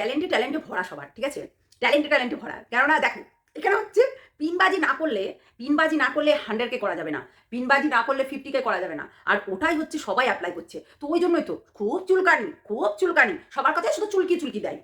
ট্যালেন্টে ট্যালেন্টে ভরা সবার, ঠিক আছে? ট্যালেন্টে ট্যালেন্টে ভরা। কেননা দেখো, এখানে হচ্ছে পিনবাজি না করলে, পিনবাজি না করলে হান্ড্রেডকে করা যাবে না। পিনবাজি না করলে ফিফটিকে করা যাবে না। আর ওটাই হচ্ছে সবাই অ্যাপ্লাই করছে। তো ওই জন্যই তো খুব চুলকানি খুব চুলকানি। সবার কথায় শুধু চুলকি চুলকি দেয়।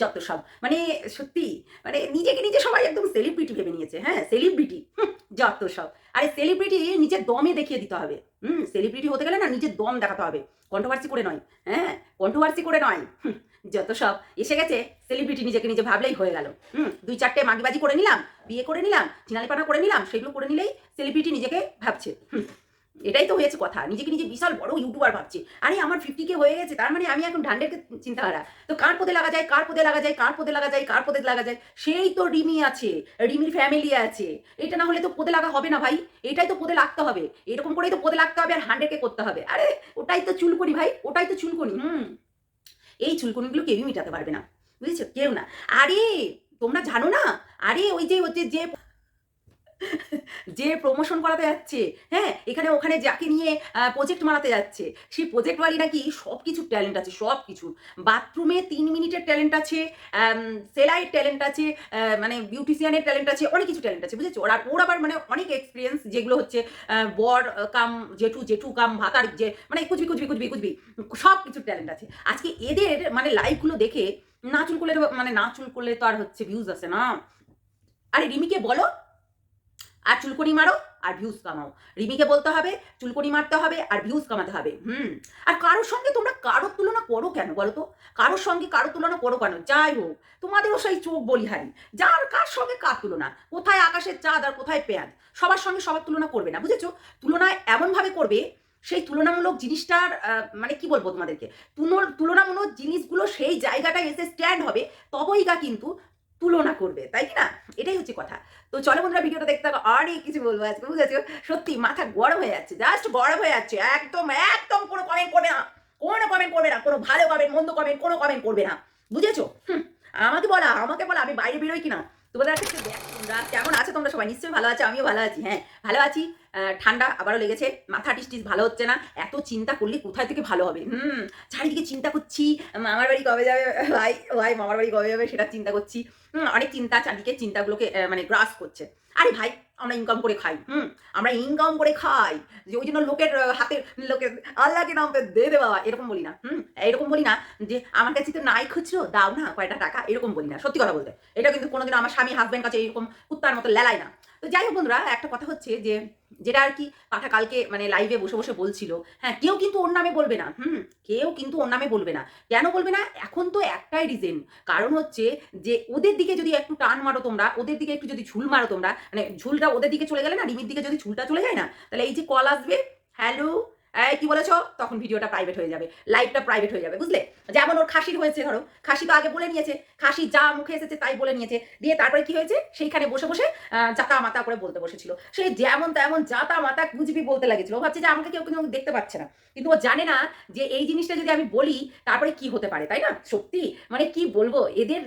যত সব। মানে সত্যি মানে নিজেকে নিজে সবাই একদম সেলিব্রিটি ভেবে নিয়েছে। হ্যাঁ সেলিব্রিটি যত সব। আরে সেলিব্রিটি নিজের দমে দেখিয়ে দিতে হবে। হুম সেলিব্রিটি হতে গেলে না নিজের দম দেখাতে হবে। কন্ট্রোভার্সি করে নয়। হ্যাঁ কন্ট্রোভার্সি করে নয়। যত সব এসে গেছে সেলিব্রিটি নিজেকে নিজে ভাবলেই হয়ে গেল। হুম, দুই চারটে মাগিবাজি করে নিলাম, বিয়ে করে নিলাম চিনালি চিনালিপানা করে নিলাম, সেগুলো করে নিলেই সেলিব্রিটি নিজেকে ভাবছে। এটাই তো হয়েছে কথা। নিজেকে নিজে বিশাল বড় ইউটিউবার ভাবছে। আরে, আমার ফিফটি কে হয়ে গেছে, তার মানে আমি এখন হান্ড্রেডকে চিন্তাধারা। তো কার পদে লাগা যায়, কার পদে লাগা যায়, কার পদে লাগা যায়, কার পদে লাগা যায়? সেই তো রিমি আছে, রিমির ফ্যামিলি আছে। এটা না হলে তো পদে লাগা হবে না ভাই। এটাই তো পদে লাগতে হবে। এরকম করেই তো পদে লাগতে হবে আর হান্ড্রেডকে করতে হবে। আরে, ওটাই তো চুলকনি ভাই, ওটাই তো চুলকনি। হুম। এই চুলকুনিগুলো কেউই মেটাতে পারবে না, বুঝেছ? কেউ না। আরে, তোমরা জানো না? আরে, ওই যে ওই যে যে প্রমোশন করাতে যাচ্ছে হ্যাঁ এখানে ওখানে যাকে নিয়ে প্রজেক্ট মারাতে যাচ্ছে সেই প্রজেক্টওয়ালি নাকি সব কিছুর ট্যালেন্ট আছে সব কিছু বাথরুমে তিন মিনিটের ট্যালেন্ট আছে সেলাইয়ের ট্যালেন্ট আছে মানে বিউটিশিয়ানের ট্যালেন্ট আছে, অনেক কিছু ট্যালেন্ট আছে, বুঝেছ? আর ওর আবার মানে অনেক এক্সপিরিয়েন্স যেগুলো হচ্ছে বর কাম, জেঠু জেঠু কাম, ভাতার যে মানে কুচবি কুচবি কুচবি কুচবি সব কিছুর ট্যালেন্ট আছে। আজকে এদের মানে লাইভগুলো দেখে, না চুল করলে মানে না চুল করলে তো আর হচ্ছে ভিউজ আসে না। আরে রিমিকে বলো আর চুলকনি মারো আর ভিউজ কামাও। রিমিকে বলতে হবে, চুলকনি মারতে হবে আর ভিউজ কামাতে হবে। হুম। আর কারোর সঙ্গে তোমরা কারোর তুলনা করো কেন বলো তো কারোর সঙ্গে কারোর তুলনা করো কেন? যাই হোক, তোমাদেরও সেই চোখ বলিহারি যার কার সঙ্গে কার তুলনা? কোথায় আকাশের চাঁদ আর কোথায় পেঁয়াজ? সবার সঙ্গে সবার তুলনা করবে না, বুঝেছ? তুলনায় এমনভাবে করবে, সেই তুলনামূলক জিনিসটার মানে কি বলব তোমাদেরকে? তুলন- তুলনামূলক জিনিসগুলো সেই জায়গাটায় এসে স্ট্যান্ড হবে, তবেই গা কিন্তু তুলনা করবে, তাই কি না? এটাই হচ্ছে কথা। তো চলো বন্ধুরা, ভিডিওটা দেখতে থাকো। অনেক কিছু বলব আজকে, বুঝেছ? সত্যি, মাথা গরম হয়ে যাচ্ছে জাস্ট গরম হয়ে যাচ্ছে। একদম একদম কোনো কমেন্ট করবে না। কোনো কমেন্ট করবে না। কোনো ভালো কমেন্ট মন্দ কমেন্ট কোনো কমেন্ট করবে না। বুঝেছ? আমাকে বলা আমাকে বলা, আমি বাইরে বেরোই কিনা? তোমাদের কাছে দেখ তোমরা কেমন আছো তোমরা সবাই? নিশ্চয়ই ভালো আছো, আমিও ভালো আছি হ্যাঁ ভালো আছি। ঠান্ডা আবারও লেগেছে। মাথা টিস ভালো হচ্ছে না। এত চিন্তা করলে কোথায় থেকে ভালো হবে? হুম চারিদিকে চিন্তা করছি। মামার বাড়ি কবে যাবে? ভাই ভাই মামার বাড়ি কবে যাবে সেটা চিন্তা করছি। হুম, অনেক চিন্তা চারদিকে চিন্তাগুলোকে মানে গ্রাস করছে। আরে ভাই আমরা ইনকাম করে খাই। হুম আমরা ইনকাম করে খাই। যে ওই জন্য লোকের হাতের লোকের আল্লাহকে নাম দে দে বাবা এরকম বলি না। হুম এরকম বলি না যে আমার কাছে তো নাই খুচরো দাও না কয়টা টাকা এরকম বলি না সত্যি কথা বলতে। এটা কিন্তু কোনোদিন আমার স্বামী হাজব্যান্ড কাছে এরকম কুত্তার মতো লেলায় না। তো যাই হোক বন্ধুরা একটা কথা হচ্ছে যে যেটা আর কি পাঠা কালকে মানে লাইভে বসে বসে বলছিল। হ্যাঁ কেউ কিন্তু ওর নামে বলবে না। হুম, কেউ কিন্তু ওর নামে বলবে না। কেন বলবে না? এখন তো একটাই রিজেন কারণ হচ্ছে যে ওদের দিকে যদি একটু টান মারো তোমরা, ওদের দিকে একটু যদি ঝুল মারো তোমরা মানে ঝুলটা ওদের দিকে চলে গেলে না, রিমির দিকে যদি ঝুলটা চলে যায় না, তাহলে এই যে কল আসবে হ্যালো কি বলেছ? তখন ভিডিওটা প্রাইভেট হয়ে যাবে। লাইভটা প্রাইভেট হয়ে যাবে, বুঝলে? যেমন ওর খাসির হয়েছে, ধরো। খাসি তো আগে বলে নিয়েছে। খাসি যা মুখে এসেছে তাই বলে নিয়েছে। দিয়ে তারপরে কি হয়েছে? সেইখানে বসে বসে জাতা মাতা করে বলতে বসেছিল। সে যেমন তেমন জাতা মাতা কুচবি বলতে লাগেছিল। ও ভাবছে যে আমাকে কেউ কিন্তু দেখতে পাচ্ছে না। কিন্তু ও জানে না যে এই জিনিসটা যদি আমি বলি, তারপরে কি হতে পারে, তাই না? সত্যি? মানে কি বলব? এদের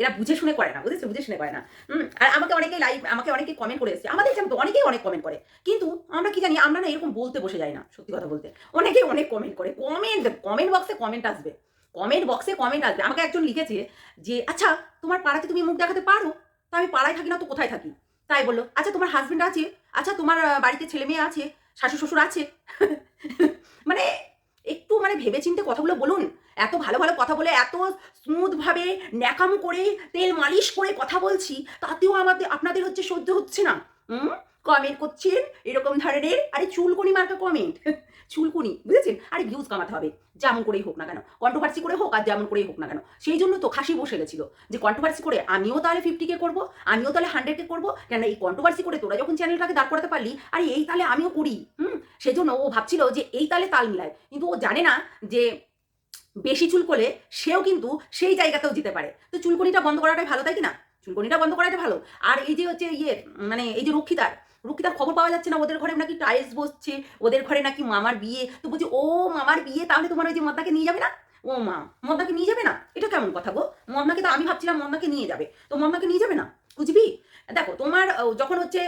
এরা বুঝে শুনে করে না, বুঝেছ? বুঝে শুনে করে না। আর আমাকে অনেকে লাইভ আমাকে অনেকে কমেন্ট করে এসেছে। আমাদের এখানে অনেকেই অনেক কমেন্ট করে। কিন্তু আমরা কি জানি, আমরা না এরকম বলতে বসে যাই না, সত্যি কথা বলতে। অনেকেই অনেক কমেন্ট করে। কমেন্ট কমেন্ট বক্সে কমেন্ট আসবে। কমেন্ট বক্সে কমেন্ট আসবে। আমাকে একজন লিখেছে যে আচ্ছা তোমার পাড়াতে তুমি মুখ দেখাতে পারো? তা আমি পাড়ায় থাকি না তো কোথায় থাকি? তাই বলল আচ্ছা তোমার হাজবেন্ড আছে? আচ্ছা তোমার বাড়িতে ছেলে মেয়ে আছে? শাশুড় শ্বশুর আছে? মানে একটু মানে ভেবেচিন্তে কথাগুলো বলুন। এত ভালো ভালো কথা বলে, এত স্মুথভাবে ন্যাকাম করে, তেল মালিশ করে কথা বলছি, তাতেও আমাদের, আপনাদের হচ্ছে সহ্য হচ্ছে না। হুম? কমেন্ট করছেন, এরকম ধরনের। আরে চুলকুনি মার্কা কমেন্ট চুলকুনি, বুঝেছেন? আরে ভিউজ কামাতে হবে, যেমন করেই হোক না কেন। কন্ট্রোভার্সি করে হোক আর যেমন করেই হোক না কেন। সেই জন্য তো খাসি বসে গেছিল যে কন্ট্রোভার্সি করে আমিও তাহলে ফিফটিকে করব, আমিও তাহলে হান্ড্রেডকে করব। কেন এই কন্ট্রোভার্সি করে তোরা যখন চ্যানেলটাকে দাঁড় করাতে পারলি, আরে এই তাহলে আমিও করি, হুম? সেই জন্য ও ভাবছিল যে এই তালে তাল মিলায়। কিন্তু ও জানে না যে বেশি চুল করলে সেও কিন্তু সেই জায়গাতেও যেতে পারে। তো চুলকুনিটা বন্ধ করাটাই ভালো, তাই কি না? চুলকনিটা বন্ধ করাটা ভালো। আর এই যে হচ্ছে ইয়ে মানে এই যে রক্ষিতার রক্ষিতার খবর পাওয়া যাচ্ছে না, ওদের ঘরে নাকি টাইলস বসছে, ওদের ঘরে নাকি মামার বিয়ে। তো বলছি, ও মামার বিয়ে, তাহলে তোমার ওই যে মদ্দাকে নিয়ে যাবে না? ও মা মদনাকে নিয়ে যাবে না? এটা কেমন কথা গো? মদনাকে তো আমি ভাবছিলাম মদনাকে নিয়ে যাবে। তো মদনাকে নিয়ে যাবে না? বুঝবি? দেখো, তোমার যখন হচ্ছে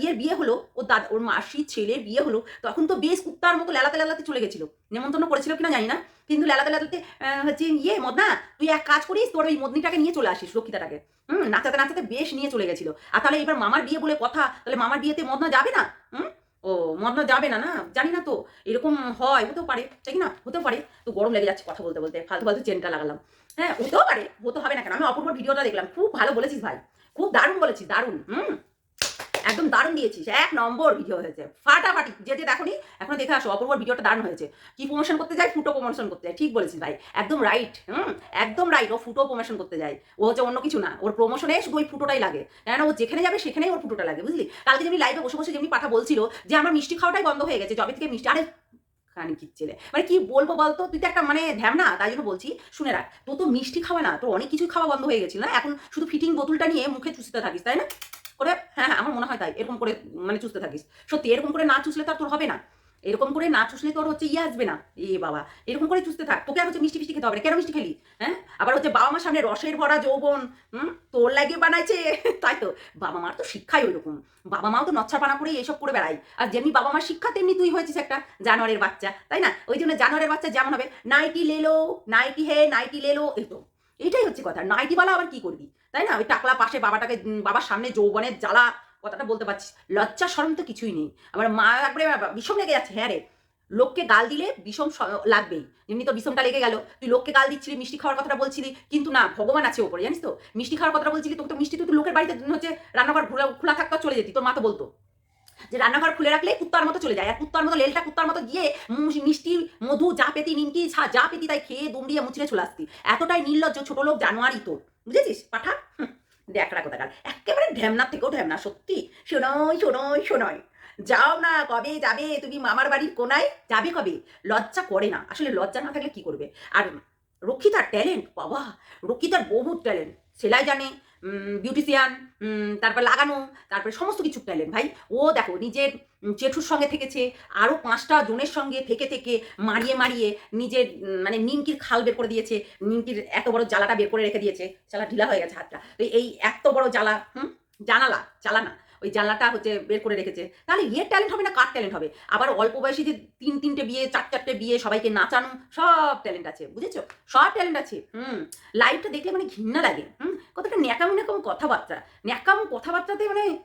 ইয়ের বিয়ে হলো ওর দাদা, ওর মাসির ছেলের বিয়ে হলো, তখন তো বেশ কুত্তার মতো লেলাতে লেলাতে চলে গেছিল। নেমন্তন্ন করেছিল কিনা জানি না, কিন্তু লেলাতে লেলাতে হচ্ছে ইয়ে মদনা, তুই এক কাজ করিস, তোর ওই মদনিটাকে নিয়ে চলে আসিস লক্ষ্মীটাকে হুম, নাচাতে নাচাতে বেশ নিয়ে চলে গেছিল। আর তাহলে এবার মামার বিয়ে বলে কথা, তাহলে মামার বিয়েতে মদনা যাবে না? হুম? ও, মদনা যাবে না না? জানি না তো, এরকম হয়, হতেও পারে, তাই না? হতেও পারে। তো গরম লেগে যাচ্ছে কথা বলতে বলতে, ফালতু ফালতু চেনটা লাগালাম। হ্যাঁ হতেও পারে, হতে হবে না কেন? আমি অপূর্ব ভিডিওটা দেখলাম, খুব ভালো বলেছিস ভাই। খুব দারুণ বলেছিস দারুণ, হুম? একদম দারুণ দিয়েছিস, এক নম্বর ভিডিও হয়েছে, ফাটাফাটি, যে যে দেখনি এখন দেখে আসো, অপূর্ব ভিডিওটা দারুণ হয়েছে। কি প্রমোশন করতে যায়? ফুটো প্রমোশন করতে যায়, ঠিক বলেছিস ভাই, একদম রাইট হুম? একদম রাইট ও ফুটো প্রমোশন করতে যায়, ও হচ্ছে অন্য কিছু না, ওর প্রমোশনে শুধু ওই ফুটোটাই লাগে কেন ও যেখানে যাবে সেখানেই ওর ফুটোটা লাগে, বুঝলি? কালকে যেমনি লাইভে বসে বসে যেমনি পাঠা বলছিল যে, আমার মিষ্টি খাওয়াটাই বন্ধ হয়ে গেছে জবে থেকে মিষ্টি আরে কানি কি ছেলে মানে কি বলব বলতো? তুই তো একটা মানে ধ্যাম না, তাই জন্য বলছি, শুনে রাখ। তো তো মিষ্টি খাওয়া না তো অনেক কিছু খাওয়া বন্ধ হয়ে গেছিল না? এখন শুধু ফিটিং বোতলটা নিয়ে মুখে চুষতে থাকিস, তাই না? করে হ্যাঁ হ্যাঁ আমার মনে হয় তাই, এরকম করে মানে চুষতে থাকিস। সত্যি, এরকম করে না চুষলে তো তোর হবে না। এরকম করে না চুষলে তোর হচ্ছে ইয়ে আসবে না। এ বাবা, এরকম করে চুষতে থাক। তোকে আর হচ্ছে মিষ্টি মিষ্টি খেতে হবে। কেন মিষ্টি খেলি? হ্যাঁ? আবার হচ্ছে বাবা মার সামনে রসের ভরা যৌবন, হুম? তোর লাগিয়ে বানাইছে। তাই তো। বাবা মার তো শিক্ষাই ওইরকম। বাবা মাও তো নচ্ছাপানা করে এইসব করে বেড়াই আর যেমনি বাবা মার শিক্ষা, তেমনি তুই হয়েছিস একটা জানোয়ারের বাচ্চা। তাই না? ওই জন্য জানোয়ারের বাচ্চা যেমন হবে, নাইটি লেলো নাইটি হে, নাইটি লেলো এই তো। এটাই হচ্ছে কথা। নাইটিওয়ালা আবার কি করবি? তাই না? ওই টাকলা পাশে বাবাটাকে বাবার সামনে যৌবনের জ্বালা কথাটা বলতে পারছিস। লজ্জা সরম তো কিছুই নেই। আমার মা একবারে বিষম লেগে যাচ্ছে। হ্যাঁ রে, লোককে গাল দিলে বিষম লাগবেই যেমনি তো বিষমটা লেগে গেল। তুই লোককে গাল দিচ্ছিলি, মিষ্টি খাওয়ার কথাটা বলছিলি, কিন্তু না, ভগবান আছে ওপরে, জানিস তো? মিষ্টি খাওয়ার কথাটা বলছিলি, তোকে তো মিষ্টি তুই লোকের বাড়িতে হচ্ছে রান্নাঘর খোলা থাকতো চলে যেতি, তোর মা তো বলতো। যে রান্নাঘর খুলে রাখলে কুত্তার মতো চলে যায়। আর কুত্তার মতো, লেলটা কুত্তার মতো গিয়ে মিষ্টি, মধু, যা পেতি, নিমকি, ছা, যা পেতি তাই খেয়ে, দুমড়িয়ে, মুচড়ে চলে আসতি। এতটাই নির্লজ্জ ছোট লোক জানুয়ারি তোর। বুঝেছিস? পাঠা দেখরা কোথাকার। একেবারে ঢ্যামনার থেকেও ঢ্যামনা, সত্যি? শোনয় শোনয় শোনয় যাও না, কবে যাবে তুমি মামার বাড়ির কোনায়? যাবে কবে? লজ্জা করে না। আসলে লজ্জা না থাকলে কি করবে? আর রক্ষিতার ট্যালেন্ট বাবা, রক্ষিতার বহু ট্যালেন্ট সেলাই জানে বিউটিশিয়ান তারপর লাগানো, তারপরে সমস্ত কিছু ট্যালেন্ট ভাই। ও দেখো, নিজের চেঠুর জেঠুর সঙ্গে থেকেছে আরও পাঁচটা জনের সঙ্গে থেকে থেকে মারিয়ে মারিয়ে নিজের মানে নিমকির খাল বের করে দিয়েছে, নিমকির এত বড় জ্বালাটা বের করে রেখে দিয়েছে। চালা ঢিলা হয়ে গেছে হাতটা। তো এই এত বড় জ্বালা, হুম? জানালা জ্বালানা ওই জানলাটা হচ্ছে বের করে রেখেছে। তাহলে ইয়ের ট্যালেন্ট হবে না কার ট্যালেন্ট হবে? আবার অল্প বয়সী যে তিন, তিনটে বিয়ে, চার, চারটে বিয়ে, সবাইকে নাচানো, সব ট্যালেন্ট আছে, বুঝেছ? সব ট্যালেন্ট আছে, হুম? লাইভটা দেখলে মানে ঘৃণা লাগে, হুম? কতটা ন্যাকাম ন্যাকাম কথাবার্তা। ন্যাকাম কথাবার্তাতে মানে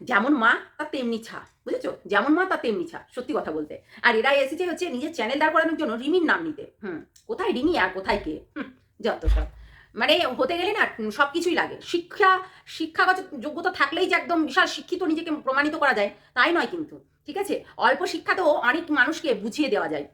যেমন মা, তার তেমনি ছা, বুঝেছ? যেমন মা, তার তেমনি ছা, সত্যি কথা বলতে। আর এরা এসেছে হচ্ছে নিজের চ্যানেল দাঁড় করানোর জন্য, রিমির নাম নিতে, হুম? কোথায় রিমি আর কোথায় কে? হুম, যত সব। মানে হতে গেলে না সব কিছুই লাগে। শিক্ষা, শিক্ষাগত যোগ্যতা থাকলেই যে একদম বিশাল শিক্ষিত নিজেকে প্রমাণিত করা যায়, তাই নয় কিন্তু, ঠিক আছে? অল্প শিক্ষাতেও অনেক মানুষকে বুঝিয়ে দেওয়া যায়।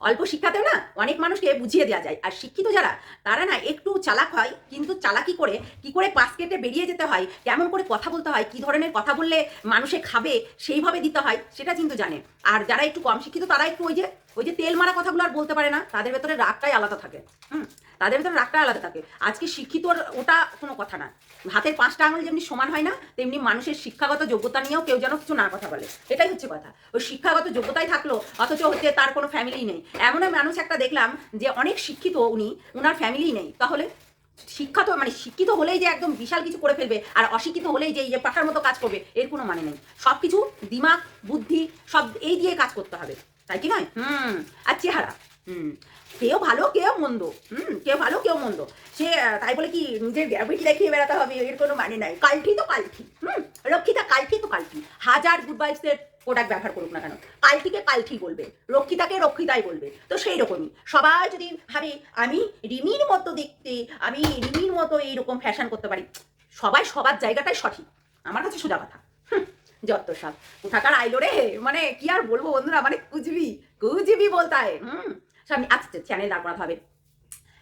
অল্প শিক্ষাতেও না অনেক মানুষকে বুঝিয়ে দেওয়া যায়। আর শিক্ষিত যারা, তারা না একটু চালাক হয়, কিন্তু চালাকি করে, কি করে পাস কেটে বেরিয়ে যেতে হয়, কেমন করে কথা বলতে হয়, কি ধরনের কথা বললে মানুষে খাবে, সেইভাবে দিতে হয়, সেটা কিন্তু জানে। আর যারা একটু কম শিক্ষিত, তারা একটু ওই যে ওই যে তেল মারা কথাগুলো আর বলতে পারে না, তাদের ভেতরে রাগটাই আলাদা থাকে। হুম? তাদের ভেতরে রাগটা আলাদা থাকে। আজকে শিক্ষিত ওটা কোনো কথা না। হাতের পাঁচটা আঙুল যেমনি সমান হয় না, তেমনি মানুষের শিক্ষাগত যোগ্যতা নিয়েও কেউ যেন কিছু না কথা বলে। এটাই হচ্ছে কথা। ওই শিক্ষাগত যোগ্যতাই থাকল, অথচ হচ্ছে তার কোনো ফ্যামিলি নেই। এমন মানুষ একটা দেখলাম যে অনেক শিক্ষিত উনি ওনার ফ্যামিলি নেই। তাহলে শিক্ষা তো মানে শিক্ষিত হলেই যে একদম বিশাল কিছু করে ফেলবে, আর অশিক্ষিত হলেই যে এই যে পাঠার মতো কাজ করবে, এর কোনো মানে নেই। সব কিছু দিমাগ, বুদ্ধি, সব এই দিয়ে কাজ করতে হবে। তাই কি নয়? হুম। আর চেহারা। হুম। কেউ ভালো, কেউ মন্দ। হুম, কেউ ভালো, কেউ মন্দ। সে তাই বলে কি নিজের গ্র্যাভিটি দেখিয়ে বেড়াতে হবে, এর কোনো মানে নাই। কালঠি তো কালঠি, হুম? রক্ষিতা কালঠি তো কালঠি। হাজার গুড ভাইবসের প্রোডাক্ট ব্যবহার করুক না কেন। কালঠিকে কালঠি বলবে, রক্ষিতাকে রক্ষিতাই বলবে। তো সেই রকমই। সবাই যদি ভাবে, আমি রিমির মতো দেখতে, আমি রিমির মতো এইরকম ফ্যাশন করতে পারি, সবাই সবার জায়গাটাই সঠিক। আমার কাছে সোজা কথা। যত সব। উঠাকার আইলো রে? মানে কি আর বলব বন্ধুরা? মানে কুচবি কুচবি বলতে হুম। সামনে আচ্ছা চ্যানেল দাঁড় করাতে হবে।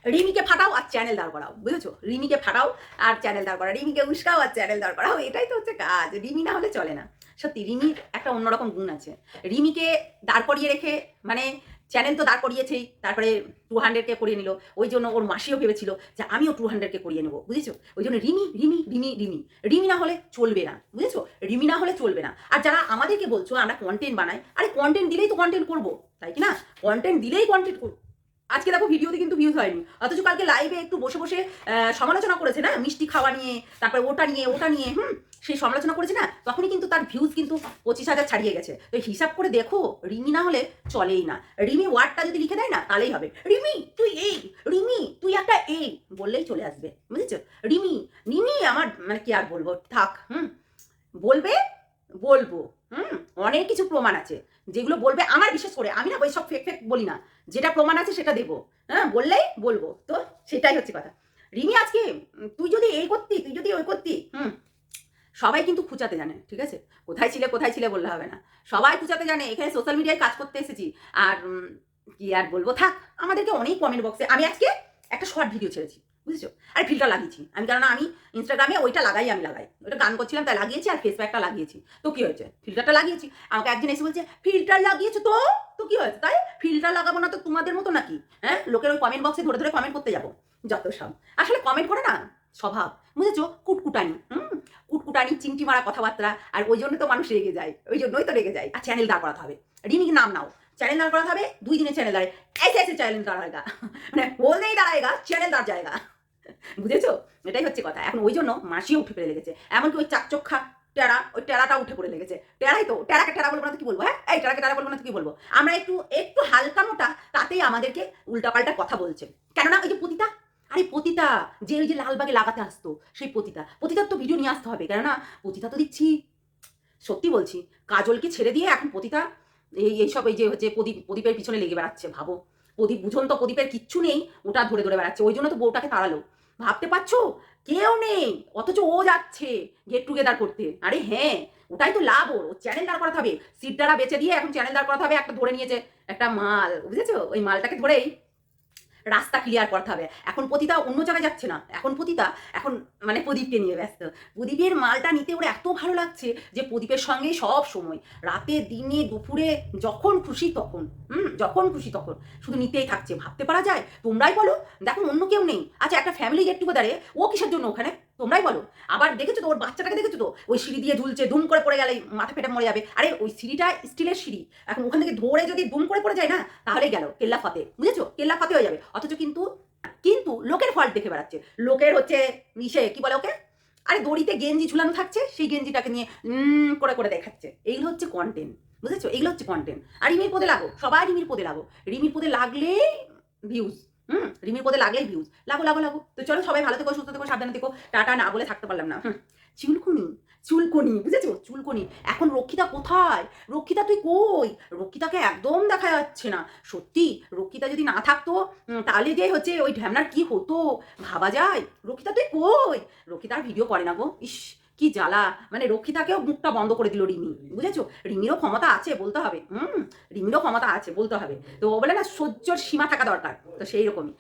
রিমিকে ফাটাও আর চ্যানেল দাঁড় করাও, বুঝেছ? রিমিকে ফাটাও আর চ্যানেল দাঁড় করাও, রিমিকে উস্কাও আর চ্যানেল দাঁড় করাও, এটাই তো হচ্ছে কাজ। রিমি না হলে চলে না। সত্যি, রিমির একটা অন্যরকম গুণ আছে। রিমিকে দাঁড় করিয়ে রেখে মানে চ্যানেল তো দাঁড় করিয়েছেই, তারপরে টু হান্ড্রেডকে করিয়ে নিল। ওই জন্য ওর মাসিও ভেবেছিল যে আমিও টু হান্ড্রেডকে করিয়ে নেব, বুঝেছ? ওই জন্য রিমি রিমি রিমি রিমি। রিমি না হলে চলবে না, বুঝেছ? রিমি না হলে চলবে না। আর যারা আমাদেরকে বলছো, আমরা কন্টেন্ট বানাই, আরে কন্টেন্ট দিলেই তো কন্টেন্ট করব, তাই কি না? কন্টেন্ট দিলেই কন্টেন্ট করব। আজকে দেখো ভিডিওতে কিন্তু ভিউজ হয়নি। অথচ কালকে লাইভে একটু বসে বসে সমালোচনা করেছে না? মিষ্টি খাওয়া নিয়ে, তারপরে ওটা নিয়ে ওটা নিয়ে, হুম? সেই সমালোচনা করেছে না? তখনই কিন্তু তার ভিউজ কিন্তু পঁচিশ হাজার ছাড়িয়ে গেছে। তো হিসাব করে দেখো, রিমি না হলে চলেই না। রিমি ওয়ার্ডটা যদি লিখে দেয় না, তাহলেই হবে। রিমি, তুই এই, রিমি, তুই একটা এই বললেই চলে আসবে। বুঝেছ? রিমি রিমি, আমার মানে কি আর বলব? থাক, হুম? বলবে, বলব। হুম, অনেক কিছু প্রমাণ আছে। যেগুলো বলবে আমার বিশেষ করে। আমি না ওই সব ফেক ফেক বলি না। যেটা প্রমাণ আছে সেটা দেবো। হ্যাঁ বললেই বলব। তো সেটাই হচ্ছে কথা। রিমি আজকে তুই যদি এই করতি, তুই যদি ওই করতি, হুম, সবাই কিন্তু খুঁচাতে জানে, ঠিক আছে? কোথায় ছিলে কোথায় ছিলে বললে হবে না। সবাই খুঁচাতে জানে। এখানে সোশ্যাল মিডিয়ায় কাজ করতে এসেছি। আর কি আর বলব? থাক, আমাদেরকে অনেক কমেন্ট বক্সে আমি আজকে একটা শর্ট ভিডিও ছেড়েছি। বুঝেছ? আর ফিল্টার লাগিয়েছি। আমি কেননা আমি ইনস্টাগ্রামে ওইটা লাগাই, আমি লাগাই। ওটা গান করছিলাম, তাই লাগিয়েছি আর ফেস প্যাকটা লাগিয়েছি। তো কী হয়েছে? ফিল্টারটা লাগিয়েছি। আমাকে একজন এসে বলছে ফিল্টার লাগিয়েছো তো? তো কি হয়েছে? তাই ফিল্টার লাগাবো না তো তোমাদের মতো নাকি? হ্যাঁ? লোকের ওই কমেন্ট বক্সে ধরে ধরে কমেন্ট করতে যাব। যত সব। আসলে কমেন্ট করে না? স্বভাব। বুঝেছ? কুটকুটানি, হুম? কুটকুটানি, চিমটি মারা কথাবার্তা, আর ওই জন্য তো মানুষ রেগে যায়। ওই জন্যই তো রেগে যায়। আর চ্যানেল দাঁড় করাতে হবে। রিমির নাম নাও। চ্যানেল দাঁড় করাতে হবে দুই দিনের চ্যানেল দাঁড়ায় ऐसे ऐसे চ্যানেল দাঁড়ায়গা মানে বললেই দাঁড়ায়গা চ্যানেল দাঁড় জায়গা বুঝেছো এটাই হচ্ছে কথা এখন ওই জন্য মাসিও উঠে পড়ে লেগেছে এমনকি ওই চাকচক্ষা টেরা ওই টেরাটা উঠে পড়ে লেগেছে টেরাই তো টেরাকে টেরা বলবো না তো কি বলবো হ্যাঁ এই টেরাকে টেরা বলবো না তো কি বলবো আমরা একটু একটু হালকা মোটা তাতেই আমাদেরকে উল্টাপাল্টা কথা বলছে কেননা ওই যে পতিতা আরে পতিতা যে ওই যে লালবাগে লাগাতে আসতো সেই পতিতা পতিতার তো ভিডিও নিয়ে আসতে হবে কেননা পতিতা তো দিচ্ছি সত্যি বলছি কাজলকে ছেড়ে দিয়ে এখন পতিতা এই এইসব এই যে হচ্ছে প্রদীপ, প্রদীপের পিছনে লেগে বেড়াচ্ছে, ভাবো। প্রদীপ, বুঝন তো প্রদীপের কিচ্ছু নেই, ওটা ধরে ধরে বেড়াচ্ছে। ওই জন্য তো বউটাকে তাড়ালো। ভাবতে পারছ? কেউ নেই, অথচ ও যাচ্ছে গেট টুগেদার করতে। আরে হ্যাঁ ওটাই তো লাভ ওর। ও চ্যানেল দাঁড় করাতে হবে। সিট দ্বারা বেঁচে দিয়ে এখন চ্যানেল দাঁড় করাতে হবে, একটা ধরে নিয়েছে, একটা মাল, বুঝেছ? ওই মালটাকে ধরেই রাস্তা ক্লিয়ার করতে হবে। এখন পতিতা অন্য জায়গায় যাচ্ছে না। এখন পতিতা, এখন মানে প্রদীপকে নিয়ে ব্যস্ত। প্রদীপের মালটা নিতে ওর এত ভালো লাগছে যে প্রদীপের সঙ্গে সব সময়। রাতে, দিনে, দুপুরে, যখন খুশি তখন। হুম, যখন খুশি তখন। শুধু নিতেই থাকছে। ভাবতে পারা যায়? তোমরাই বলো। দেখো অন্য কেউ নেই। আচ্ছা একটা ফ্যামিলি গেট টুগেদারে ও কিসের জন্য ওখানে? তোমরাই বলো। আবার দেখেছ তো, ওর বাচ্চাটাকে দেখেছ তো? ওই সিঁড়ি দিয়ে ঝুলছে, দুম করে পড়ে গেলে মাথা ফেটে মরে যাবে। আরে, ওই সিঁড়িটা স্টিলের সিঁড়ি। এখন ওখান থেকে ধরে যদি দুম করে পড়ে যায় না তাহলেই গেল, কেল্লা ফাতে। বুঝেছ? কেল্লা ফাতে হয়ে যাবে। অথচ কিন্তু কিন্তু লোকের ফল্ট দেখে বেড়াচ্ছে। লোকের হচ্ছে ইসে কি বলে ওকে? আরে, দড়িতে গেঞ্জি ঝুলানো থাকছে, সেই গেঞ্জিটাকে নিয়ে করে করে দেখাচ্ছে। এইগুলো হচ্ছে কন্টেন্ট বুঝেছ? এগুলো হচ্ছে কন্টেন্ট আর রিমির পদে লাগো, সবাই রিমির পদে লাগো। রিমির পদে লাগলেই ভিউজ হুম, রিমির পদে লাগলেই ভিউজ লাগো লাগো লাগো। তো চলো সবাই ভালো থেকো, সুস্থ থেকো, সাবধানে থেকো। টাটা না বলে থাকতে পারলাম না। চুলকুনি চুলকুনি, বুঝেছ? চুলকুনি। এখন রক্ষিতা কোথায়? রক্ষিতা তুই কই? রক্ষিতাকে একদম দেখা যাচ্ছে না। সত্যি, রক্ষিতা যদি না থাকতো তাহলে যে হচ্ছে ওই ঢ্যামনার কি হতো? ভাবা যায়। রক্ষিতা তুই কই? রক্ষিতার ভিডিও করে না গো। ইস কি জ্বালা? মানে রক্ষিতাকেও মুখটা বন্ধ করে দিল রিমি, বুঝেছ? রিমিরও ক্ষমতা আছে বলতে হবে। হুম, রিমিরও ক্ষমতা আছে বলতে হবে। তো ও বলে না, সহ্যর সীমা থাকা দরকার। তো সেই রকমই